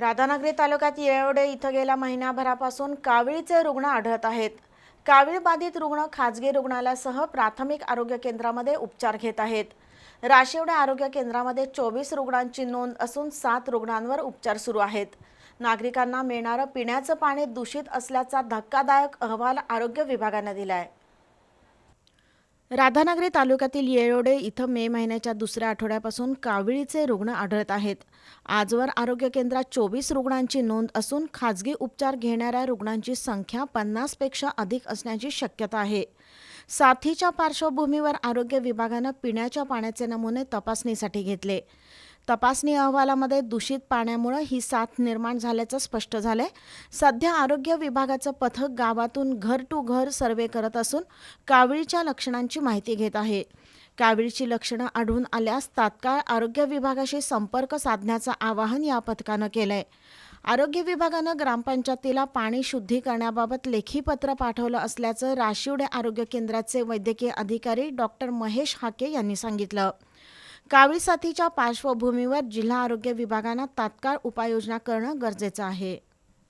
राधानगरी तालुक्यात येवडे इथं गेल्या महिन्याभरापासून कावीळचे रुग्ण आढळत आहेत. कावीळ बाधित रुग्ण खाजगी रुग्णालयासह प्राथमिक आरोग्य केंद्रामध्ये उपचार घेत आहेत. राशिवडे आरोग्य केंद्रामध्ये चोवीस रुग्णांची नोंद असून सात रुग्णांवर उपचार सुरू आहेत. नागरिकांना मिळणारं पिण्याचं पाणी दूषित असल्याचा धक्कादायक अहवाल आरोग्य विभागानं दिला आहे राधानगरी तालुक्यातील येळोडे इथं मे महिन्याच्या दुसऱ्या आठवड्यापासून काविळीचे रुग्ण आढळत आहेत. आजवर आरोग्य केंद्रात चोवीस रुग्णांची नोंद असून खाजगी उपचार घेणाऱ्या रुग्णांची संख्या पन्नासपेक्षा अधिक असण्याची शक्यता आहे. साथीच्या पार्श्वभूमीवर आरोग्य विभागानं पिण्याच्या पाण्याचे नमुने तपासणीसाठी घेतले. तपासणी अहवालामध्ये दूषित पाण्यामुळे ही साथ निर्माण झाल्याचं स्पष्ट झालंय. सध्या आरोग्य विभागाचं पथक गावातून घर टू घर सर्वे करत असून कावीळच्या लक्षणांची माहिती घेत आहे. कावीळची लक्षणं आढळून आल्यास तात्काळ आरोग्य विभागाशी संपर्क साधण्याचं आवाहन या पथकानं केलंय. आरोग्य विभागानं ग्रामपंचायतीला पाणी शुद्धी करण्याबाबत लेखी पत्र पाठवलं असल्याचं राशिवडे आरोग्य केंद्राचे वैद्यकीय अधिकारी डॉक्टर महेश हाके यांनी सांगितलं. कावीळ साथीच्या पार्श्वभूमीवर जिल्हा आरोग्य विभागानं तात्काळ उपाययोजना करणं गरजेचं आहे.